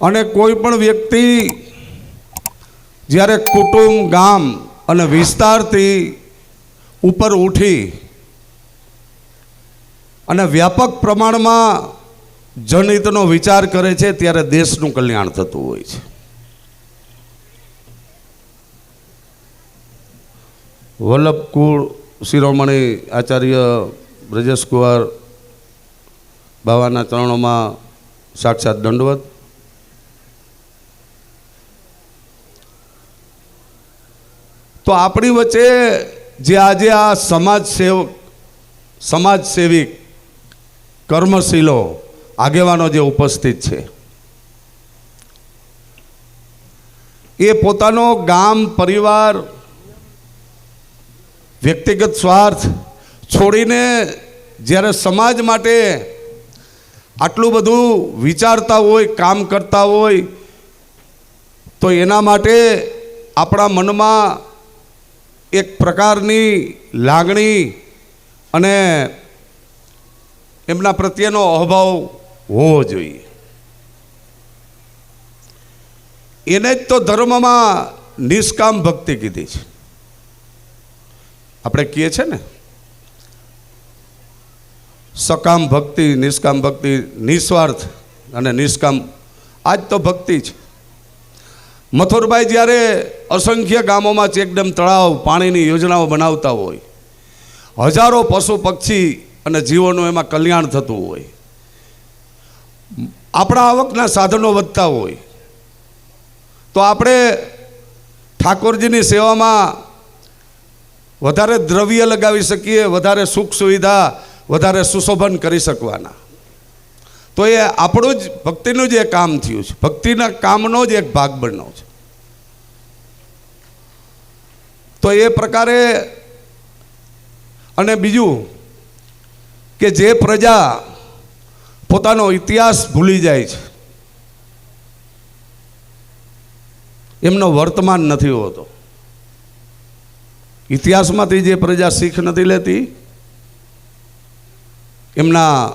અને કોઈ પણ વ્યક્તિ જ્યારે કુટુંબ, ગામ અને વિસ્તારથી ઉપર ઉઠી અને વ્યાપક પ્રમાણમાં જનહિતનો વિચાર કરે છે, ત્યારે દેશનું કલ્યાણ થતું હોય છે. વલ્લભકુળ શિરોમણી આચાર્ય બ્રજેશ કુંવર બાવાના ચરણોમાં સાક્ષાત દંડવત. તો આપણી વચ્ચે જે આજે આ સમાજ સેવક સમાજ સેવિક, કર્મશીલો, આગેવાનો જે ઉપસ્થિત છે, એ પોતાનો ગામ, પરિવાર, વ્યક્તિગત સ્વાર્થ છોડીને જ્યારે સમાજ માટે આટલું બધું વિચારતા હોય, કામ કરતા હોય, તો એના માટે આપણા મનમાં એક પ્રકારની લાગણી અને એમના પ્રત્યેનો અભાવ હોવો જોઈએ. એને જ તો ધર્મમાં નિષ્કામ ભક્તિ કીધી છે. આપણે કહીએ છીએ ને, સકામ ભક્તિ, નિષ્કામ ભક્તિ, નિસ્વાર્થ અને નિષ્કામ. આ જ તો ભક્તિ છે. મથુરભાઈ જ્યારે અસંખ્ય ગામોમાં ચેકડેમ તળાવ પાણીની યોજનાઓ બનાવતા હોય. હજારો પશુ પક્ષી અને જીવોનું એમાં કલ્યાણ થતું હોય. આપણા આવકના સાધનો વધતા હોય. તો આપણે ઠાકોરજીની સેવામાં વધારે દ્રવ્ય લગાવી શકીએ, વધારે સુખ સુવિધા, વધારે સુશોભન કરી શકવાના. તો એ આપણું જ ભક્તિનું જ એક કામ થયું છે. ભક્તિના કામનો જ એક ભાગ બન્યો છે. તો એ પ્રકારે અને બીજું કે જે પ્રજા પોતાનો ઇતિહાસ ભૂલી જાય છે. એમનો વર્તમાન નથી હોતો. ઇતિહાસમાંથી જે પ્રજા શીખ નથી લેતી, એમના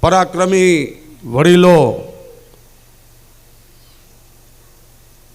પરાક્રમી વડીલો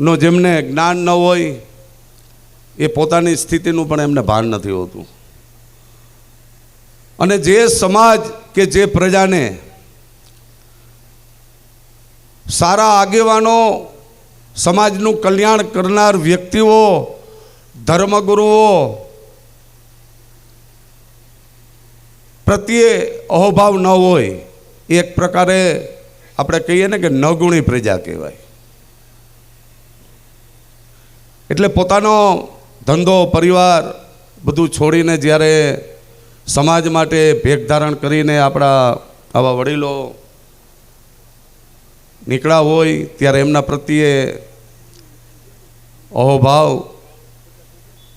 નો જેમને જ્ઞાન ન હોય, એ પોતાની સ્થિતિનું પણ એમને ભાન નથી હોતું. અને જે સમાજ કે જે પ્રજાને સારા આગેવાનો, સમાજનું કલ્યાણ કરનાર વ્યક્તિઓ, ધર્મગુરુઓ, પ્રત્યે અહોભાવ ન હોય એક પ્રકારે આપણે કહીએ ને કે નગુણી પ્રજા કહેવાય. એટલે પોતાનો ધંધો, પરિવાર બધું છોડીને જ્યારે સમાજ માટે ભેગ ધારણ કરીને આપણા આવા વડીલો નીકળ્યા હોય, ત્યારે એમના પ્રત્યે અહોભાવ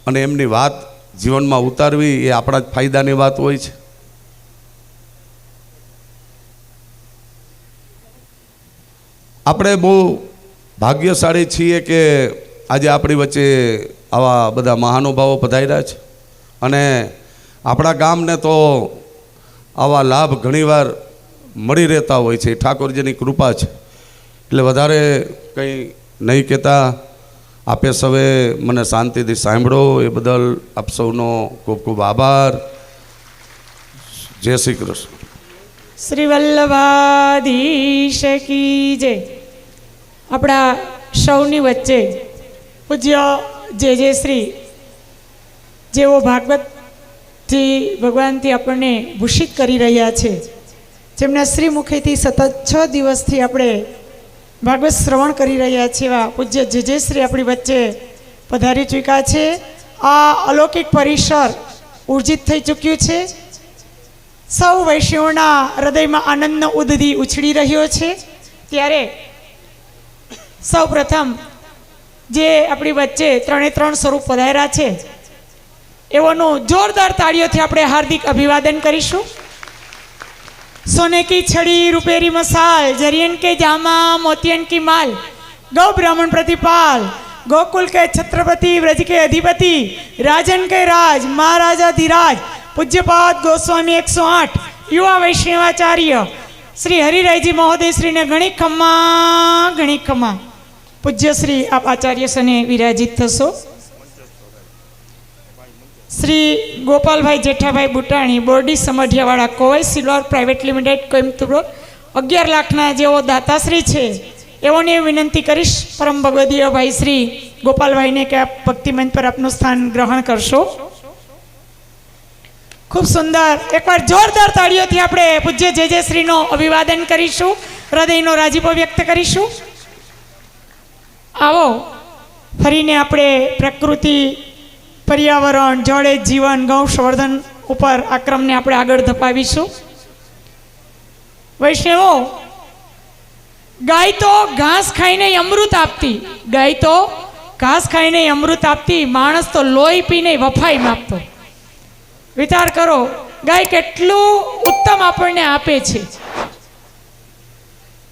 અને એમની વાત જીવનમાં ઉતારવી એ આપણા જ ફાયદાની વાત હોય છે. આપણે બહુ ભાગ્યશાળી છીએ કે આજે આપણી વચ્ચે આવા બધા મહાનુભાવો પધાર્યા છે. અને આપણા ગામને તો આવા લાભ ઘણીવાર મળી રહેતા હોય છે. ઠાકોરજીની કૃપા છે. એટલે વધારે કંઈ નહીં કહેતા. આપે સૌએ મને શાંતિથી સાંભળો. એ બદલ આપ સૌનો ખૂબ ખૂબ આભાર. જય શ્રી કૃષ્ણ. શ્રી વલ્લભાધીશ કી જય. આપણા સૌની વચ્ચે પૂજ્ય જે જે શ્રી જેઓ ભાગવતથી ભગવાનથી આપણને ભૂષિત કરી રહ્યા છે. જેમના શ્રી મુખેથી સતત છ દિવસથી આપણે ભાગવત શ્રવણ કરી રહ્યા છીએ એવા પૂજ્ય જે જે શ્રી આપણી વચ્ચે પધારી ચૂક્યા છે. આ અલૌકિક પરિસર ઉર્જિત થઈ ચૂક્યું છે. સૌ વૈષ્ણવના હૃદયમાં આનંદનો ઉદધી ઉછળી રહ્યો છે. ત્યારે સૌ પ્રથમ જે આપણી વચ્ચે ત્રણે ત્રણ સ્વરૂપ પધાર્યા છે, એઓનું જોરદાર તાળીઓથી આપણે હાર્દિક અભિવાદન કરીશું. સોને કી છડી, રૂપેરી મસાલ, જરિયન કે જામા, મોતિયન કી માલ, ગૌ બ્રાહ્મણ પ્રતિપાલ, ગોકુલ કે છત્રપતિ, વ્રજ કે અધિપતિ, રાજન કે રાજ મહારાજાધિરાજ પૂજ્યપાદ ગોસ્વામી એકસો આઠ, યુવા વૈષ્ણવાચાર્ય, શ્રી હરિરાયજી મહોદય શ્રીને ઘણી ખમા ઘણી ખમા પૂજ્ય શ્રી આપ આચાર્ય સને વિરાજિત થશો. Shri Gopalbhai Jethabhai Butani, Bordi સમઢિયાવાળા Kovai silver private limited Coimbatore અગિયાર લાખના જેઓ દાતાશ્રી છે, એઓને વિનંતી કરીશ, પરમ ભગવદીય ભાઈ શ્રી ગોપાલભાઈને કે આપ ભક્તિમંચ પર આપનું સ્થાન ગ્રહણ કરશો. ખૂબ સુંદર, એકવાર જોરદાર તાળીઓથી આપણે પૂજ્ય જે શ્રીનો અભિવાદન કરીશું, હૃદયનો રાજીપો વ્યક્ત કરીશું. આવો. ફરીને આપણે પ્રકૃતિ, પર્યાવરણ, જળ એ જીવન ગૌ સંવર્ધન ઉપર આ ક્રમને આપણે આગળ ધપાવીશું. વૈષ્ણવો, ગાય તો ઘાસ ખાઈને અમૃત આપતી. ગાય તો ઘાસ ખાઈને અમૃત આપતી, માણસ તો લોહી પીને વફાઈ માપતો. વિચાર કરો, ગાય કેટલું ઉત્તમ આપણને આપે છે.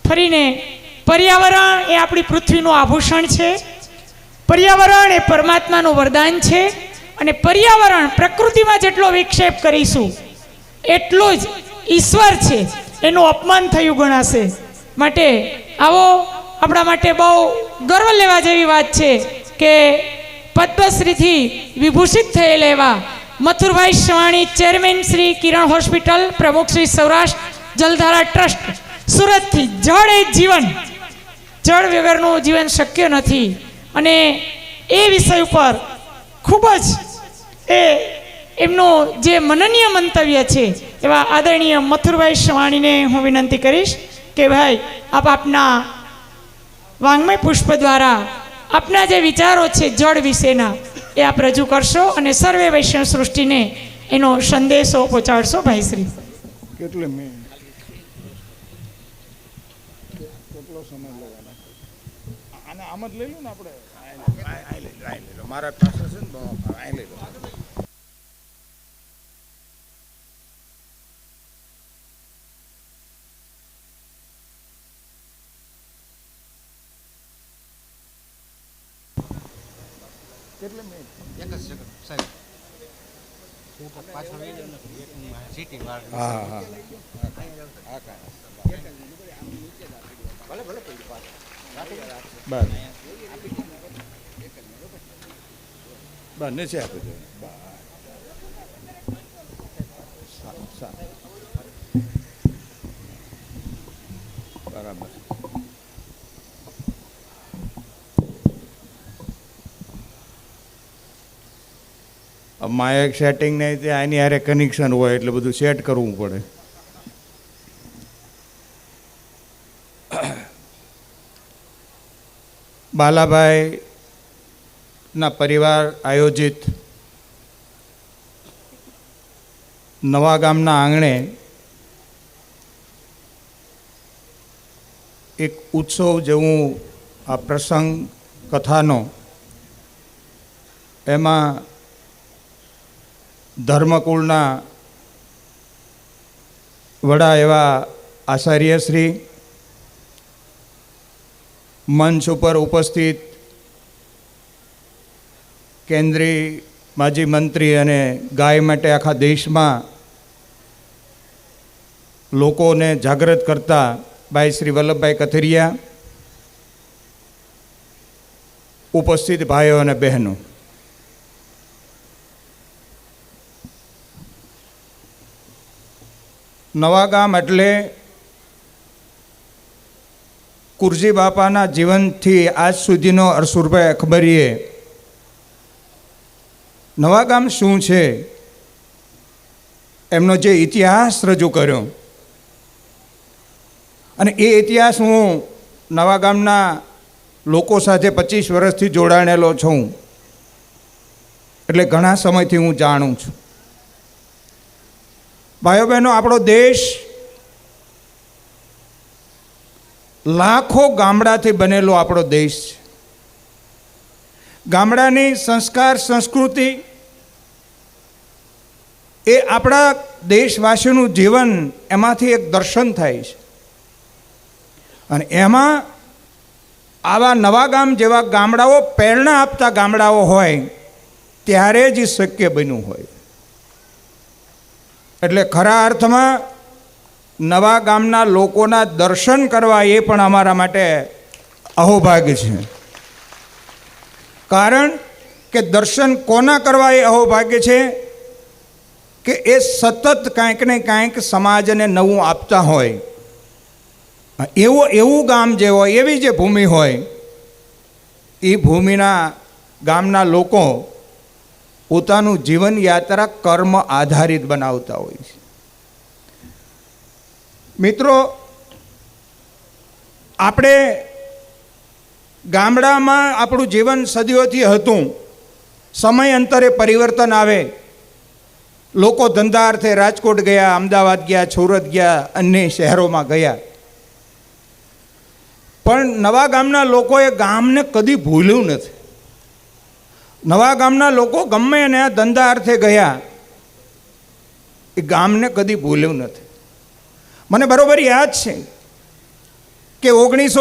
ફરીને પર્યાવરણ એ આપણી પૃથ્વીનું આભૂષણ છે. પર્યાવરણ એ પરમાત્માનું વરદાન છે અને પર્યાવરણ પ્રકૃતિમાં જેટલો વિક્ષેપ કરીશું, એટલું જ ઈશ્વર છે. એનું અપમાન થયું ગણાશે. માટે આવો આપણા માટે બહુ ગર્વ લેવા જેવી વાત છે કે પદ્મશ્રીથી વિભૂષિત થયેલા એવા મથુરભાઈ સવાણી ચેરમેન શ્રી કિરણ હોસ્પિટલ, પ્રમુખ શ્રી સૌરાષ્ટ્ર જલધારા ટ્રસ્ટ, સુરતથી જળ એ જીવન જળ વગરનું જીવન શક્ય નથી. અને એ વિષય ઉપર ખૂબ જ એ એમનું જે મનનીય મંતવ્ય છે એવા આદરણીય મથુરભાઈ શવાણીને હું વિનંતી કરીશ કે ભાઈ આપ આપના વાંગ્મય પુષ્પ દ્વારા આપના જે વિચારો છે જળ વિશેના એ આપ રજૂ કરશો અને સર્વે વૈષ્ણવ સૃષ્ટિને એનો સંદેશો પહોંચાડશો ભાઈશ્રી કેટલે કેટલો સમય આમ જ લઈ લો ને આપણે. મારા પાસે છે ને અહીં લઈ લો કેટલે મિનિટ એક જ સેકન્ડ સાહેબ પાછળ સીટી વાર હા હા. કાંઈ ભલે ભલે આપી દો બસ. આપી દો. બરાબર. માયક સેટિંગ તે આની હારે કનેક્શન હોય એટલે બધું સેટ કરવું પડે. બાલાભાઈ ના પરિવાર આયોજિત નવા ગામના આંગણે એક ઉત્સવ જેવું આ પ્રસંગ કથાનો, એમાં ધર્મકુળના વડા એવા આચાર્યશ્રી મંચ ઉપર ઉપસ્થિત કેન્દ્રીય માજી મંત્રી અને ગાય માટે આખા દેશમાં લોકોને જાગૃત કરતા ભાઈ શ્રી વલ્લભભાઈ કથિરિયા, ઉપસ્થિત ભાઈઓ અને બહેનો. નવા ગામ એટલે કુરજી બાપાના જીવનથી આજ સુધીનો અરસુરભાઈ અકબરીએ નવા ગામ શું છે? એમનો જે ઇતિહાસ રજૂ કર્યો. અને એ ઇતિહાસ હું નવા ગામના લોકો સાથે પચીસ વર્ષથી જોડાણેલો છું. એટલે ઘણા સમયથી હું જાણું છું. ભાઈઓ બહેનો, આપણો દેશ લાખો ગામડાથી બનેલો આપણો દેશ છે. ગામડાની સંસ્કાર, સંસ્કૃતિ એ આપણા દેશવાસીનું જીવન એમાંથી એક દર્શન થાય છે. અને એમાં આવા નવા ગામ જેવા ગામડાઓ પ્રેરણા આપતા ગામડાઓ હોય, ત્યારે જ શક્ય બન્યું હોય. એટલે ખરા અર્થમાં નવા ગામના લોકોના દર્શન કરવા એ પણ અમારા માટે અહોભાગ્ય છે. કારણ કે દર્શન કોના કરવા એ અહોભાગ્ય છે? કે એ સતત કાંઈક ને કાંઈક સમાજને નવું આપતા હોય. એવું એવું ગામ જે હોય, એવી જે ભૂમિ હોય, એ ભૂમિના ગામના લોકો પોતાનું જીવન યાત્રા કર્મ આધારિત બનાવતા હોય છે. મિત્રો, આપણે ગામડામાં આપણું જીવન સદીઓથી હતું. સમય અંતરે પરિવર્તન આવે. લોકો ધંધા અર્થે રાજકોટ ગયા, અમદાવાદ ગયા, સુરત ગયા, અન્ય શહેરોમાં ગયા. પણ નવા ગામના લોકોએ ગામને કદી ભૂલ્યું નથી. નવા ગામના લોકો ગમે એને ધંધા અર્થે ગયા, એ ગામને કદી ભૂલ્યું નથી. મને બરોબર યાદ છે કે ઓગણીસો